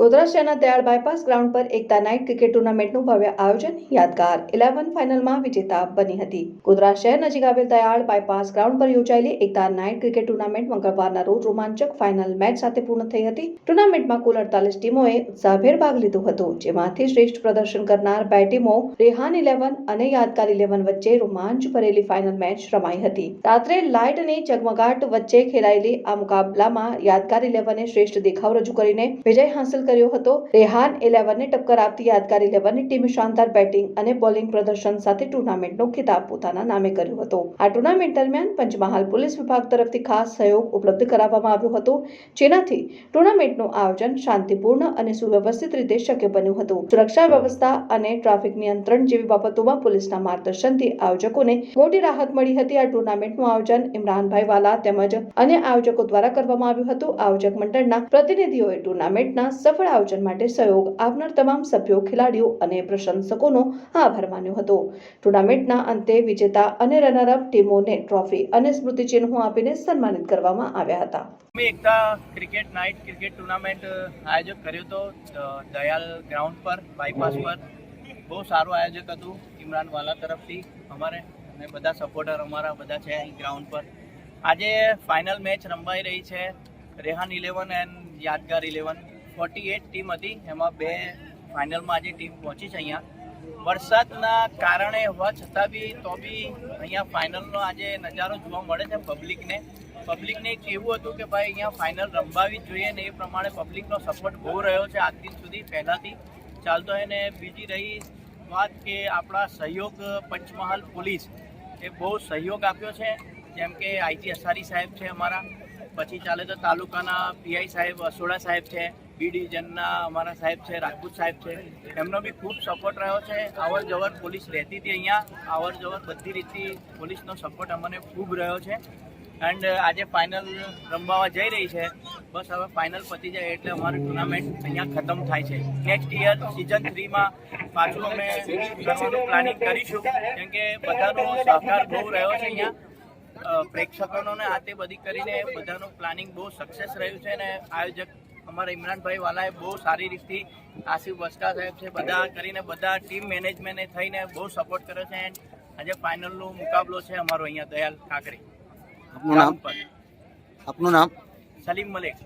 ગોધરા શહેરના દયાળ bypass ground પર એકતા night cricket ટુર્નામેન્ટનું ભવ્ય આયોજન, યાદગાર ઇલેવન ફાઇનલમાં વિજેતા બની હતી. ગોધરા શહેર નજીક આવેલ દયાળ બાયપાસ ગ્રાઉન્ડ પર યોજાયેલી એકતા નાઇટ ક્રિકેટ ટુર્નામેન્ટ મંગળવારના રોજ રોમાંચક ફાઇનલ મેચ સાથે પૂર્ણ થઈ હતી. ટુર્નામેન્ટમાં કુલ અડતાલીસ ટીમોએ ઉત્સાહભેર ભાગ લીધો હતો, જેમાંથી શ્રેષ્ઠ પ્રદર્શન કરનાર બે ટીમો રેહાન ઇલેવન અને યાદગાર ઇલેવન વચ્ચે રોમાંચ ભરેલી ફાઇનલ મેચ રમાઈ હતી. રાત્રે લાઇટ અને ઝગમગાટ વચ્ચે ખેલાયેલી આ મુકાબલામાં યાદગાર ઇલેવને શ્રેષ્ઠ દેખાવ રજૂ કરીને વિજય હાંસલ કર્યો હતો. રેહાન ઇલેવનને ટક્કર આપતી યાદગાર ઇલેવનની ટીમે શાનદાર બેટિંગ અને બોલિંગ પ્રદર્શન સાથે ટુર્નામેન્ટનો ખિતાબ પોતાના નામે કર્યો હતો. આ ટુર્નામેન્ટ દરમિયાન પંચમહાલ પોલીસ વિભાગ તરફથી ખાસ સહયોગ ઉપલબ્ધ કરાવવામાં આવ્યો હતો, જેનાથી ટુર્નામેન્ટનું આયોજન શાંતિપૂર્ણ અને સુવ્યવસ્થિત રીતે શક્ય બન્યું હતું. સુરક્ષા વ્યવસ્થા અને ટ્રાફિક નિયંત્રણ જેવી બાબતોમાં પોલીસના માર્ગદર્શનથી આયોજકોને મોટી રાહત મળી હતી. આ ટુર્નામેન્ટનું આયોજન ઇમરાનભાઈ વાલા તેમજ અન્ય આયોજકો દ્વારા કરવામાં આવ્યું હતું. આયોજક મંડળના પ્રતિનિધિઓએ ટુર્નામેન્ટના સફળ આયોજન માટે સહયોગ આપનાર તમામ સભ્યો, ખેલાડીઓ અને પ્રશંસકોનો આભાર માન્યો હતો. ટુર્નામેન્ટના અંતે વિજેતા અને રનરઅપ ટીમોને ટ્રોફી અને સ્મૃતિચિહ્નો આપીને સન્માનિત કરવામાં આવ્યા હતા. અમે Ekta cricket night cricket tournament આયોજક કર્યો હતો દયાલ ગ્રાઉન્ડ પર બાયપાસ પર. બહુ સારું આયોજક હતું, ઇમરાન વાલા તરફથી અમારે અને બધા સપોર્ટર અમારા બધા છે અહીં ગ્રાઉન્ડ પર. આજે ફાઇનલ મેચ રમવાઈ રહી છે. Rehan eleven and Yadgar eleven forty eight team હતી. એમાં બે ફાઇનલમાં આજે ટીમ પહોંચી છે અહીંયા. વરસાદના કારણે હોવા છતાં બી તો બી અહીંયા ફાઇનલનો આજે નજારો જોવા મળે છે પબ્લિકને પબ્લિકને એક એવું હતું કે ભાઈ અહીંયા ફાઇનલ રમવાવી જ જોઈએ ને એ પ્રમાણે પબ્લિકનો સપોર્ટ બહુ રહ્યો છે આજ દિન સુધી પહેલાંથી. ચાલતો અને બીજી રહી વાત કે આપણા સહયોગ પંચમહાલ પોલીસ એ બહુ સહયોગ આપ્યો છે. જેમ કે આઈજી અસારી સાહેબ છે અમારા. પછી ચાલે તો તાલુકાના પીઆઈ સાહેબ, અસોડા સાહેબ છે, બી ડિવિઝનના અમારા સાહેબ છે, રાજપૂત સાહેબ છે. એમનો બી ખૂબ સપોર્ટ રહ્યો છે. અવર જવર પોલીસ રહેતી હતી અહીંયા. અવર જવર બધી રીતથી પોલીસનો સપોર્ટ અમને ખૂબ રહ્યો છે. એન્ડ આજે ફાઇનલ રમવા જઈ રહી છે. બસ હવે ફાઇનલ પતી જાય એટલે અમારી ટુર્નામેન્ટ અહીંયા ખતમ થાય છે. નેક્સ્ટ યર સિઝન થ્રીમાં પાછું અમે કરવાનું પ્લાનિંગ કરીશું. કેમ કે બધાનો સહકાર બહુ રહ્યો છે અહીંયા. પ્રેક્ષકોનો ને આ તે બધી કરીને બધાનું પ્લાનિંગ બહુ સક્સેસ રહ્યું છે અને આયોજક અમારા ઇમરાનભાઈ વાલાએ બહુ સારી રીતથી આસિફ વસ્કા સાહેબ છે બધા કરીને બધા ટીમ મેનેજમેન્ટે થઈને બહુ સપોર્ટ કર્યો છે એન્ડ આજે ફાઇનલનો મુકાબલો છે અમારો અહીંયા દયાલ કાકરી. આપનું નામ? આપનું નામ? સલીમ મલિક.